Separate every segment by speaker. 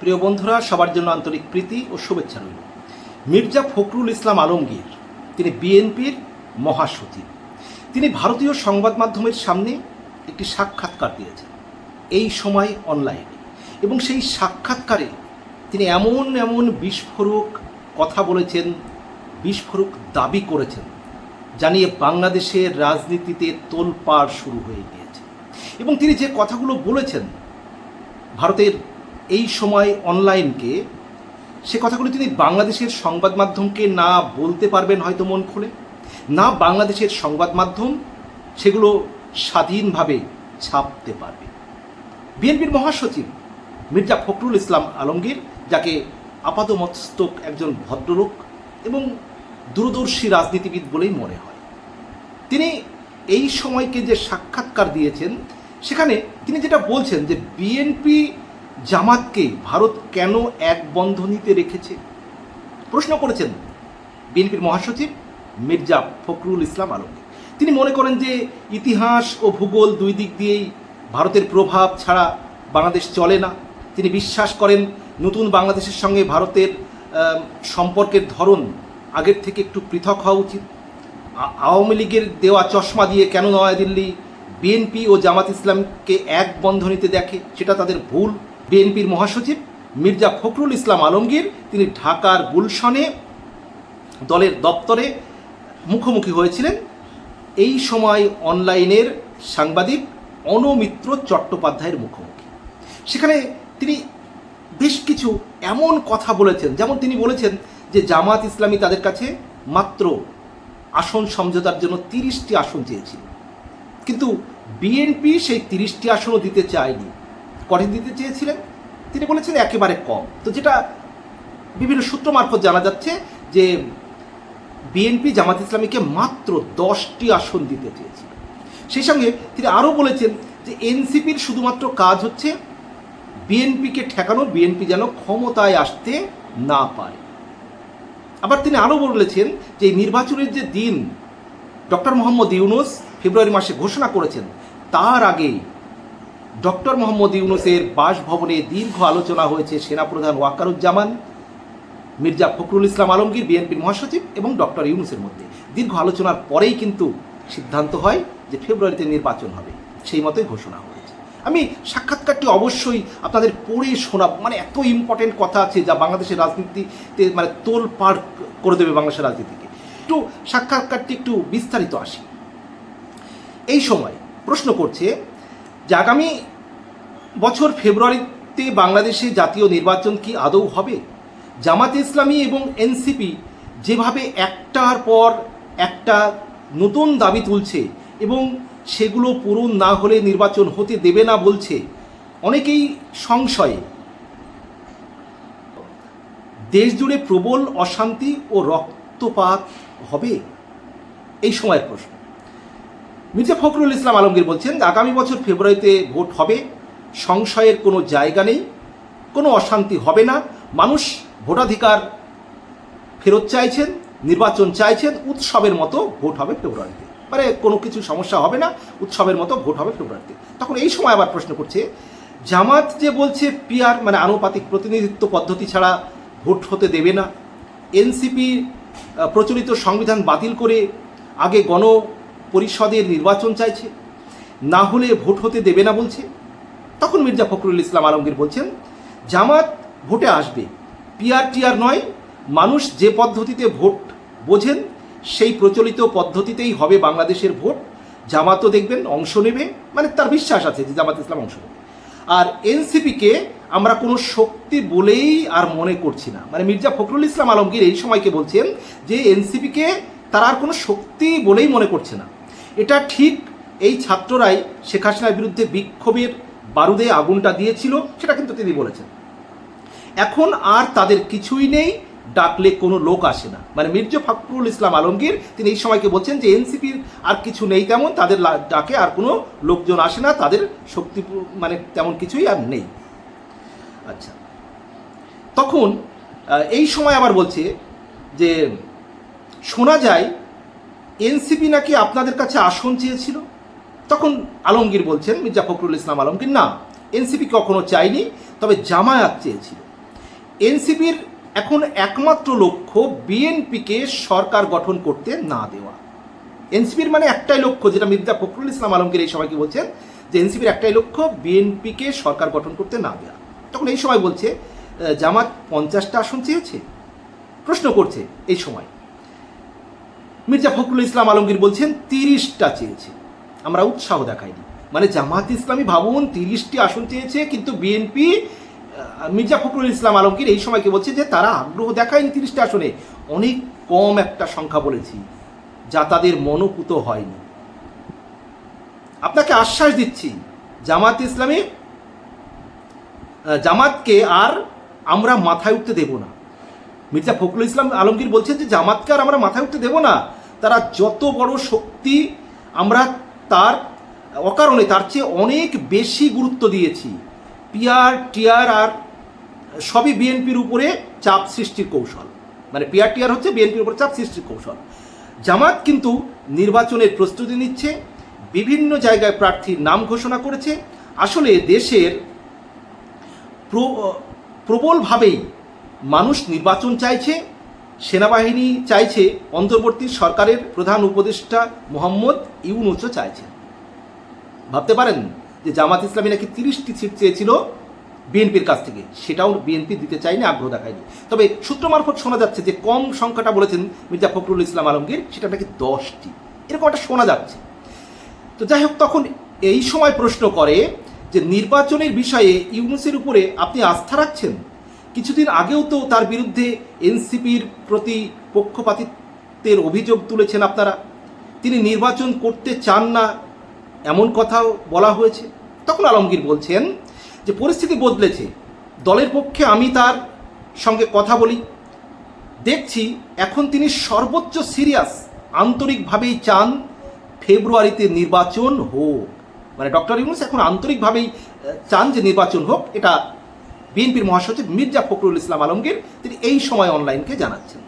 Speaker 1: প্রিয় বন্ধুরা, সবার জন্য আন্তরিক প্রীতি ও শুভেচ্ছা রইল। মির্জা ফখরুল ইসলাম আলমগীর, তিনি বিএনপির মহাসচিব। তিনি ভারতীয় সংবাদ মাধ্যমের সামনে একটি সাক্ষাৎকার দিয়েছেন, এই সময় অনলাইনে। এবং সেই সাক্ষাৎকারে তিনি এমন এমন বিস্ফোরক কথা বলেছেন, বিস্ফোরক দাবি করেছেন, জানিয়ে বাংলাদেশের রাজনীতিতে তোলপাড় শুরু হয়ে গিয়েছে। এবং তিনি যে কথাগুলো বলেছেন, ভারতের এই সময় অনলাইনকে সে কথাগুলো তিনি বাংলাদেশের সংবাদ মাধ্যমকে না বলতে পারবেন হয়তো মন খুলে, না বাংলাদেশের সংবাদ মাধ্যম সেগুলো স্বাধীনভাবে ছাপতে পারবে। বিএনপির মহাসচিব মির্জা ফখরুল ইসলাম আলমগীর, যাকে আপাতমস্তক একজন ভদ্রলোক এবং দূরদর্শী রাজনীতিবিদ বলেই মনে হয়, তিনি এই সময়কে যে সাক্ষাৎকার দিয়েছেন, সেখানে তিনি যেটা বলছেন যে বিএনপি জামাতকে ভারত কেন এক বন্ধনীতে রেখেছে? প্রশ্ন করেছেন বিএনপির মহাসচিব মির্জা ফখরুল ইসলাম আলমগীর। তিনি মনে করেন যে ইতিহাস ও ভূগোল দুই দিক দিয়েই ভারতের প্রভাব ছাড়া বাংলাদেশ চলে না। তিনি বিশ্বাস করেন নতুন বাংলাদেশের সঙ্গে ভারতের সম্পর্কের ধরন আগের থেকে একটু পৃথক হওয়া উচিত। আওয়ামী লীগের দেওয়া চশমা দিয়ে কেন নয়াদিল্লি বিএনপি ও জামাত ইসলামকে এক বন্ধনীতে দেখে, সেটা তাদের ভুল। বিএনপির মহাসচিব মির্জা ফখরুল ইসলাম আলমগীর, তিনি ঢাকার গুলশনে দলের দপ্তরে মুখোমুখি হয়েছিলেন। এই সময় অনলাইনের সাংবাদিক অনমিত্র চট্টোপাধ্যায়ের মুখোমুখি। সেখানে তিনি বেশ কিছু এমন কথা বলেছেন, যেমন তিনি বলেছেন যে জামাত ইসলামী তাদের কাছে মাত্র আসন সমঝোতার জন্য তিরিশটি আসন চেয়েছিল। কিন্তু বিএনপি সেই তিরিশটি আসনও দিতে চায়নি। কটি দিতে চেয়েছিলেন, তিনি বলেছেন একেবারে কম। তো যেটা বিভিন্ন সূত্র মারফত জানা যাচ্ছে যে বিএনপি জামাত ইসলামীকে মাত্র দশটি আসন দিতে চেয়েছিল। সেই সঙ্গে তিনি আরও বলেছেন যে এনসিপির শুধুমাত্র কাজ হচ্ছে বিএনপিকে ঠেকানো, বিএনপি যেন ক্ষমতায় আসতে না পারে। আবার তিনি আরও বলেছেন যে এই নির্বাচনের যে দিন, ডক্টর মোহাম্মদ ইউনুস ফেব্রুয়ারি মাসে ঘোষণা করেছেন, তার আগেই ডক্টর মোহাম্মদ ইউনুসের বাসভবনে দীর্ঘ আলোচনা হয়েছে সেনাপ্রধান ওয়াকারুজ্জামান মির্জা ফখরুল ইসলাম আলমগীর, বিএনপির মহাসচিব এবং ডক্টর ইউনুসের মধ্যে। দীর্ঘ আলোচনার পরেই কিন্তু সিদ্ধান্ত হয় যে ফেব্রুয়ারিতে নির্বাচন হবে। সেই মতোই ঘোষণা হয়েছে। আমি সাক্ষাৎকারটি অবশ্যই আপনাদের পড়ে শোনা মানে এত ইম্পর্টেন্ট কথা আছে যা বাংলাদেশের রাজনীতিতে মানে তোল পার করে দেবে বাংলাদেশের রাজনীতিকে। একটু সাক্ষাৎকারটি একটু বিস্তারিত আসি। এই সময় প্রশ্ন করছে যে আগামী বছর ফেব্রুয়ারিতে বাংলাদেশে জাতীয় নির্বাচন কি আদৌ হবে? জামাতে ইসলামী এবং এনসিপি যেভাবে একটার পর একটা নতুন দাবি তুলছে এবং সেগুলো পূরণ না হলে নির্বাচন হতে দেবে না বলছে, অনেকেই সংশয়ে। দেশ জুড়ে প্রবল অশান্তি ও রক্তপাত হবে? এই সময়ের প্রশ্ন। মির্জা ফখরুল ইসলাম আলমগীর বলছেন, আগামী বছর ফেব্রুয়ারিতে ভোট হবে, সংশয়ের কোনো জায়গা নেই, কোনো অশান্তি হবে না। মানুষ ভোটাধিকার ফেরত চাইছেন, নির্বাচন চাইছেন, উৎসবের মতো ভোট হবে ফেব্রুয়ারিতে। মানে কোনো কিছু সমস্যা হবে না, উৎসবের মতো ভোট হবে ফেব্রুয়ারিতে। তখন এই সময় আবার প্রশ্ন করছে, জামাত যে বলছে পিআর মানে আনুপাতিক প্রতিনিধিত্ব পদ্ধতি ছাড়া ভোট হতে দেবে না। এনসিপি প্রচলিত সংবিধান বাতিল করে আগে গণ পরিষদের নির্বাচন চাইছে। না হলে ভোট হতে দেবে না বলছে। তখন মির্জা ফখরুল ইসলাম আলমগীর বলছেন, জামাত ভোটে আসবে। পিআর টিআর নয়, মানুষ যে পদ্ধতিতে ভোট বোঝেন, সেই প্রচলিত পদ্ধতিতেই হবে বাংলাদেশের ভোট। জামাতও দেখবেন অংশ নেবে। মানে তার বিশ্বাস আছে যে জামাত ইসলাম অংশ নেবে। আর এনসিপিকে আমরা কোনো শক্তি বলেই আর মনে করছি না। মানে মির্জা ফখরুল ইসলাম আলমগীর এই সময়কে বলছেন যে এনসিপিকে তারা আর কোনো শক্তি বলেই মনে করছে না। এটা ঠিক এই ছাত্ররাই শেখ হাসিনার বিরুদ্ধে বিক্ষোভের বারুদে আগুনটা দিয়েছিল, সেটা কিন্তু তিনি বলেছেন। এখন আর তাদের কিছুই নেই, ডাকলে কোনো লোক আসে না। মানে মির্জা ফখরুল ইসলাম আলমগীর, তিনি এই সময়কে বলছেন যে এনসিপির আর কিছু নেই তেমন, তাদের ডাকে আর কোনো লোকজন আসে না, তাদের শক্তি মানে তেমন কিছুই আর নেই। আচ্ছা। তখন এই সময় আবার বলছে যে শোনা যায় এনসিপি নাকি আপনাদের কাছে আসন চেয়েছিল? তখন আলমগীর বলছেন, মির্জা ফখরুল ইসলাম আলমগীর, না, এনসিপি কখনো চাইনি তবে জামায়াত চেয়েছিল। এনসিপির এখন একমাত্র লক্ষ্য বিএনপিকে সরকার গঠন করতে না দেওয়া। এনসিপির মানে একটাই লক্ষ্য, যেটা মির্জা ফখরুল ইসলাম আলমগীর এই সবাইকে বলছেন, যে এনসিপির একটাই লক্ষ্য বিএনপিকে সরকার গঠন করতে না দেওয়া। তখন এই সময় বলছে জামাত পঞ্চাশটা আসন চেয়েছে? প্রশ্ন করছে এই সময়। মির্জা ফখরুল ইসলাম আলমগীর বলছেন, তিরিশটা চেয়েছে। আমরা উৎসাহ দেখাইনি। মানে জামাত ইসলামী ভাবুন, তিরিশটি আসন চেয়েছে, কিন্তু বিএনপি মির্জা ফখরুল ইসলাম আলমগীর এই সময়কে বলছে যে, তারা আগ্রহ দেখায়নি তিরিশটা আসনে। অনেক কম একটা সংখ্যা বলেছি, যা তাদের মনোপুত হয়নি। আপনাকে আশ্বাস দিচ্ছি, জামাত ইসলামী জামাতকে আর আমরা মাথায় উঠতে দেব না। মির্জা ফখরুল ইসলাম আলমগীর বলছেন যে, জামাতকে আর আমরা মাথায় উঠতে দেব না। তারা যত বড় শক্তি আমরা তার অকারণে, তার চেয়ে অনেক বেশি গুরুত্ব দিয়েছি। পিয়ার টিয়ার আর সবই বিএনপির উপরে চাপ সৃষ্টির কৌশল। মানে পিয়ার টিয়ার হচ্ছে বিএনপির উপরে চাপ সৃষ্টির কৌশল। জামাত কিন্তু নির্বাচনের প্রস্তুতি নিচ্ছে, বিভিন্ন জায়গায় প্রার্থীর নাম ঘোষণা করেছে। আসলে দেশের প্রবলভাবেই মানুষ নির্বাচন চাইছে সেনাবাহিনী চাইছে অন্তর্বর্তী সরকারের প্রধান উপদেষ্টা মোহাম্মদ ইউনুসও চাইছে। ভাবতে পারেন যে জামাত ইসলামী নাকি তিরিশটি সিট চেয়েছিল বিএনপির কাছ থেকে, সেটাও বিএনপি দিতে চায়নি, আগ্রহ দেখায়নি। তবে সূত্র মারফত শোনা যাচ্ছে যে কম সংখ্যাটা বলেছেন মির্জা ফখরুল ইসলাম আলমগীর, সেটা নাকি দশটি। এরকম একটা শোনা যাচ্ছে। তো যাই হোক, তখন এই সময় প্রশ্ন করে যে নির্বাচনের বিষয়ে ইউনুসের উপরে আপনি আস্থা রাখছেন? কিছুদিন আগেও তো তার বিরুদ্ধে এনসিপির প্রতি পক্ষপাতিত্বের অভিযোগ তুলেছেন আপনারা। তিনি নির্বাচন করতে চান না এমন কথাও বলা হয়েছে। তখন আলমগীর বলছেন যে, পরিস্থিতি বদলেছে। দলের পক্ষে আমি তার সঙ্গে কথা বলি। দেখছি এখন তিনি সর্বোচ্চ সিরিয়াস। আন্তরিকভাবেই চান ফেব্রুয়ারিতে নির্বাচন হোক। মানে ডক্টর ইউনুস এখন আন্তরিকভাবেই চান যে নির্বাচন হোক। এটা বিএনপির মহাসচিব মির্জা ফখরুল ইসলাম আলমগীর, তিনি এই সময় অনলাইনকে জানাচ্ছেন।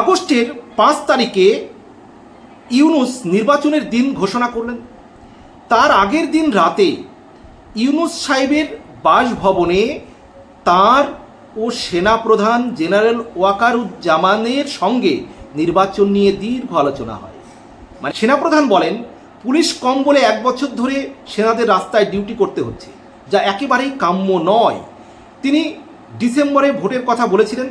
Speaker 1: আগস্টের পাঁচ তারিখে ইউনুস নির্বাচনের দিন ঘোষণা করলেন। তার আগের দিন রাতে ইউনুস সাহেবের বাসভবনে তার ও সেনাপ্রধান জেনারেল ওয়াকারুজ্জামানের সঙ্গে নির্বাচন নিয়ে দীর্ঘ আলোচনা হয়। মানে সেনাপ্রধান বলেন, পুলিশ কম বলে এক বছর ধরে সেনাদের রাস্তায় ডিউটি করতে হচ্ছে। যা একেবারেই কাম্য নয়। তিনি ডিসেম্বরে ভোটের কথা বলেছিলেন,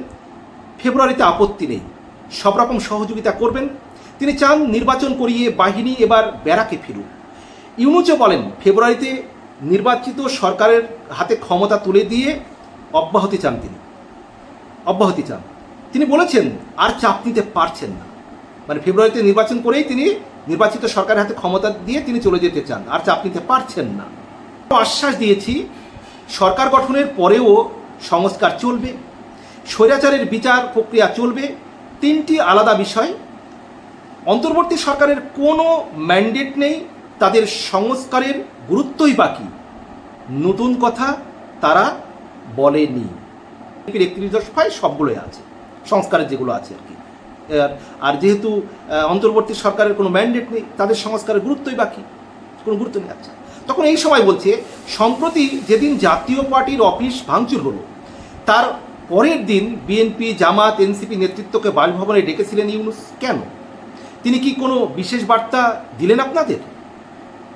Speaker 1: ফেব্রুয়ারিতে আপত্তি নেই। সব রকম সহযোগিতা করবেন। তিনি চান নির্বাচন করিয়ে বাহিনী এবার ব্যারাকে ফিরুক। ইউনুচও বলেন, ফেব্রুয়ারিতে নির্বাচিত সরকারের হাতে ক্ষমতা তুলে দিয়ে অব্যাহতি চান তিনি। অব্যাহতি চান। তিনি বলেছেন, আর চাপ নিতে পারছেন না। মানে ফেব্রুয়ারিতে নির্বাচন করেই তিনি নির্বাচিত সরকারের হাতে ক্ষমতা দিয়ে তিনি চলে যেতে চান। আর চাপ নিতে পারছেন না। আশ্বাস দিয়েছি, সরকার গঠনের পরেও সংস্কার চলবে, স্বৈরাচারের বিচার প্রক্রিয়া চলবে, তিনটি আলাদা বিষয়। অন্তর্বর্তী সরকারের কোনো ম্যান্ডেট নেই, তাদের সংস্কারের গুরুত্বই বাকি। নতুন কথা তারা বলেনি। একত্রিশ দশায় সবগুলোই আছে, সংস্কারের যেগুলো আছে আর কি। আর- আর যেহেতু অন্তর্বর্তী সরকারের কোনো ম্যান্ডেট নেই, তাদের সংস্কারের গুরুত্বই বাকি, কোনো গুরুত্ব নেই আচ্ছা। তখন এই সময় বলছে, সম্প্রতি যেদিন জাতীয় পার্টির অফিস ভাঙচুর হলো, তার পরের দিন বিএনপি জামাত এনসিপি নেতৃত্বকে বাসভবনে ডেকেছিলেন ইউনুস। কেন? তিনি কি কোনো বিশেষ বার্তা দিলেন আপনাদের?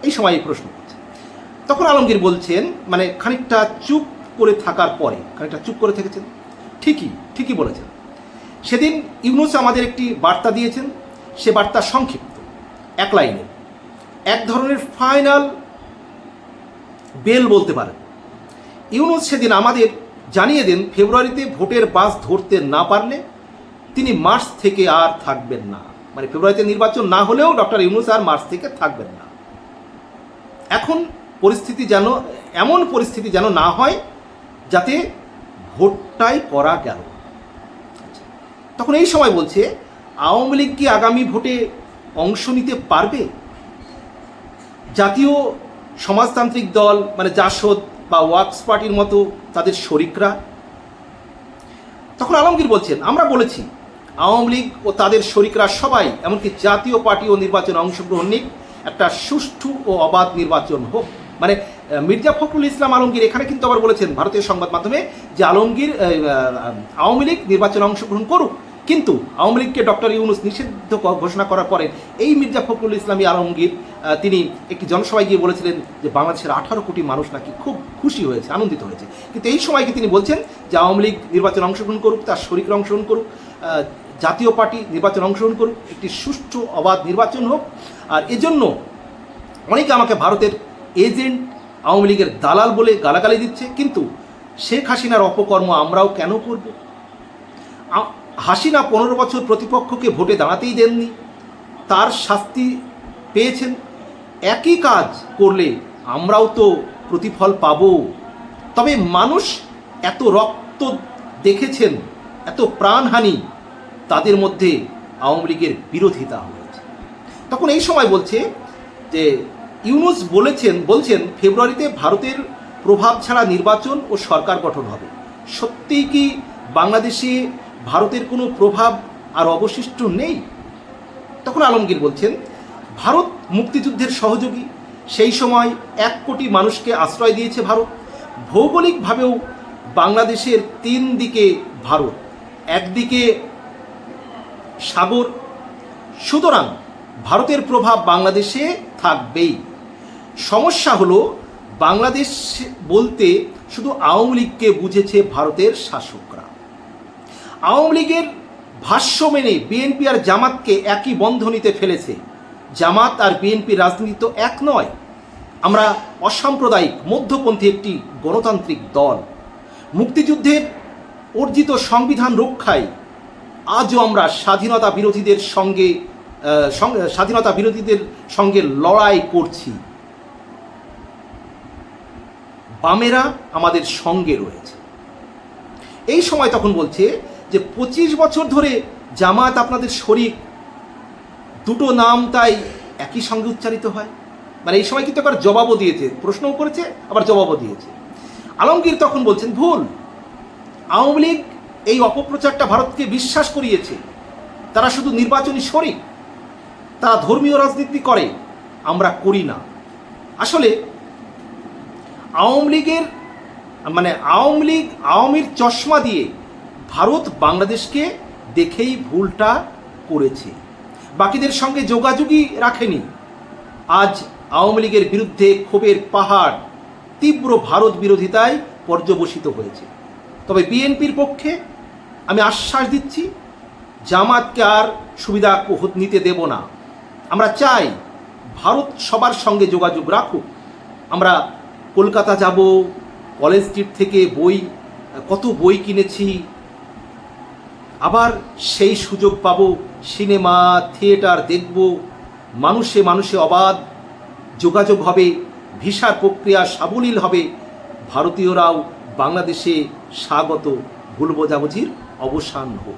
Speaker 1: এই সময় এই প্রশ্ন করছে। তখন আলমগীর বলছেন মানে খানিকটা চুপ করে থাকার পরে, খানিকটা চুপ করে থেকেছেন। ঠিকই ঠিকই বলেছেন। সেদিন ইউনুস আমাদের একটি বার্তা দিয়েছেন, সে বার্তা সংক্ষিপ্ত, এক লাইনে। এক ধরনের ফাইনাল বেল বলতে পারেন ইউনুস সেদিন আমাদের জানিয়ে দেন, ফেব্রুয়ারিতে ভোটের বাস ধরতে না পারলে তিনি মার্চ থেকে আর থাকবেন না। মানে ফেব্রুয়ারিতে নির্বাচন না হলেও ডক্টর ইউনুস আর মার্চ থেকে থাকবেন না। এখন পরিস্থিতি যেন, এমন পরিস্থিতি যেন না হয় যাতে ভোটটাই করা গেল। তখন এই সময় বলছে, আওয়ামী লীগ কি আগামী ভোটে অংশ নিতে পারবে? জাতীয় সমাজতান্ত্রিক দল মানে জাসদ বা ওয়ার্কস পার্টির মতো তাদের শরিকরা। তখন আলমগীর বলছেন, আমরা বলেছি, আওয়ামী লীগ ও তাদের শরিকরা সবাই, এমনকি জাতীয় পার্টি ও নির্বাচনে অংশগ্রহণ নিক, একটা সুষ্ঠু ও অবাধ নির্বাচন হোক। মানে মির্জা ফখরুল ইসলাম আলমগীর এখানে কিন্তু আবার বলেছেন ভারতীয় সংবাদ মাধ্যমে যে আলমগীর আওয়ামী লীগ নির্বাচনে অংশগ্রহণ করুক। কিন্তু আওয়ামী লীগকে ডক্টর ইউনুস নিষিদ্ধ ঘোষণা করার পরে এই মির্জা ফখরুল ইসলামী আলমগীর তিনি একটি জনসভায় গিয়ে বলেছিলেন যে বাংলাদেশের আঠারো কোটি মানুষ নাকি খুব খুশি হয়েছে, আনন্দিত হয়েছে। কিন্তু এই সময়কে তিনি বলছেন যে আওয়ামী লীগ নির্বাচনে অংশগ্রহণ করুক, তার শরিকরা অংশগ্রহণ করুক জাতীয় পার্টি নির্বাচনে অংশগ্রহণ করুক, একটি সুষ্ঠু অবাধ নির্বাচন হোক। আর এজন্য অনেকে আমাকে ভারতের এজেন্ট আওয়ামী লীগের দালাল বলে গালাগালি দিচ্ছে, কিন্তু শেখ হাসিনার অপকর্ম আমরাও কেন করব? হাসিনা পনেরো বছর প্রতিপক্ষকে ভোটে দাঁড়াতেই দেননি। তার শাস্তি পেয়েছেন। একই কাজ করলে আমরাও তো প্রতিফল পাব। তবে মানুষ এত রক্ত দেখেছেন, এত প্রাণহানি তাদের মধ্যে আওয়ামী লীগের বিরোধিতা হয়েছে। তখন এই সময় বলছে যে, ইউনুস বলেছেন, বলছেন, ফেব্রুয়ারিতে ভারতের প্রভাব ছাড়া নির্বাচন ও সরকার গঠন হবে। সত্যিই কি বাংলাদেশে ভারতের কোনো প্রভাব আর অবশিষ্ট নেই? তখন আলমগীর বলছেন, ভারত মুক্তিযুদ্ধের সহযোগী, সেই সময় এক কোটি মানুষকে আশ্রয় দিয়েছে ভারত। ভৌগোলিকভাবেও বাংলাদেশের তিন দিকে ভারত, একদিকে সাগর। সুতরাং ভারতের প্রভাব বাংলাদেশে থাকবেই। সমস্যা হলো, বাংলাদেশ বলতে শুধু আওয়ামী লীগকে বুঝেছে ভারতের শাসকরা। আওয়ামী লীগের ভাষ্য মেনে বিএনপি আর জামাতকে একই বন্ধনীতে ফেলেছে। জামাত আর বিএনপি রাজনীতি তো এক নয়। আমরা অসাম্প্রদায়িক, মধ্যপন্থী একটি গণতান্ত্রিক দল। মুক্তিযুদ্ধের অর্জিত সংবিধান রক্ষায় আজও আমরা স্বাধীনতা বিরোধীদের সঙ্গে স্বাধীনতা বিরোধীদের সঙ্গে লড়াই করছি। বামেরা আমাদের সঙ্গে রয়েছে। এই সময় তখন বলছে যে পঁচিশ বছর ধরে জামাত আপনাদের শরিক দুটো নাম তাই একই সঙ্গে উচ্চারিত হয়। মানে এই সময় কিন্তু আবার জবাবও দিয়েছে, প্রশ্নও করেছে, আবার জবাবও দিয়েছে। আলমগীর তখন বলছেন, ভুল। আওয়ামী লীগ এই অপপ্রচারটা ভারতকে বিশ্বাস করিয়েছে। তারা শুধু নির্বাচনী শরিক। তারা ধর্মীয় রাজনীতি করে। আমরা করি না। আসলে আওয়ামী লীগের মানে আওয়ামী লীগ, আওয়ামীর চশমা দিয়ে ভারত বাংলাদেশকে দেখেই ভুলটা করেছে। বাকিদের সঙ্গে যোগাযোগই রাখেনি। আজ আওয়ামী লীগের বিরুদ্ধে ক্ষোভের পাহাড় তীব্র ভারত বিরোধিতায় পর্যবসিত হয়েছে। তবে বিএনপির পক্ষে আমি আশ্বাস দিচ্ছি, জামাতকে আর সুবিধা নিতে দেব না। আমরা চাই ভারত সবার সঙ্গে যোগাযোগ রাখুক। আমরা কলকাতা যাব, কলেজ স্ট্রিট থেকে বই, কত বই কিনেছি আবার সেই সুযোগ পাব, সিনেমা, থিয়েটার দেখব। মানুষে মানুষে অবাধ, যোগাযোগ হবে, ভিসার প্রক্রিয়া সাবলীল হবে। ভারতীয়রাও বাংলাদেশে স্বাগত ভুল বোঝাবুঝির অবসান হোক।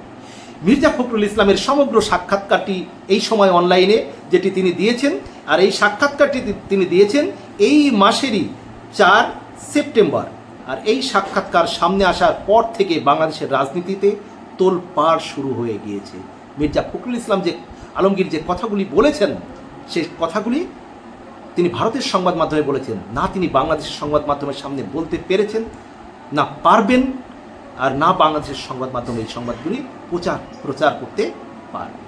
Speaker 1: মির্জা ফখরুল ইসলামের সমগ্র সাক্ষাৎকারটি এই সময় অনলাইনে যেটি তিনি দিয়েছেন, আর এই সাক্ষাৎকারটি তিনি দিয়েছেন এই মাসেরই চার সেপ্টেম্বর। আর এই সাক্ষাৎকার সামনে আসার পর থেকে বাংলাদেশের রাজনীতিতে তোলপাড় শুরু হয়ে গিয়েছে। মির্জা ফখরুল ইসলাম যে আলমগীর যে কথাগুলি বলেছেন সেই কথাগুলি তিনি ভারতের সংবাদ মাধ্যমে বলেছেন। না তিনি বাংলাদেশের সংবাদ মাধ্যমের সামনে বলতে পেরেছেন, না পারবেন, আর না বাংলাদেশের সংবাদ মাধ্যমে এই সংবাদগুলি প্রচার প্রচার করতে পারবেন।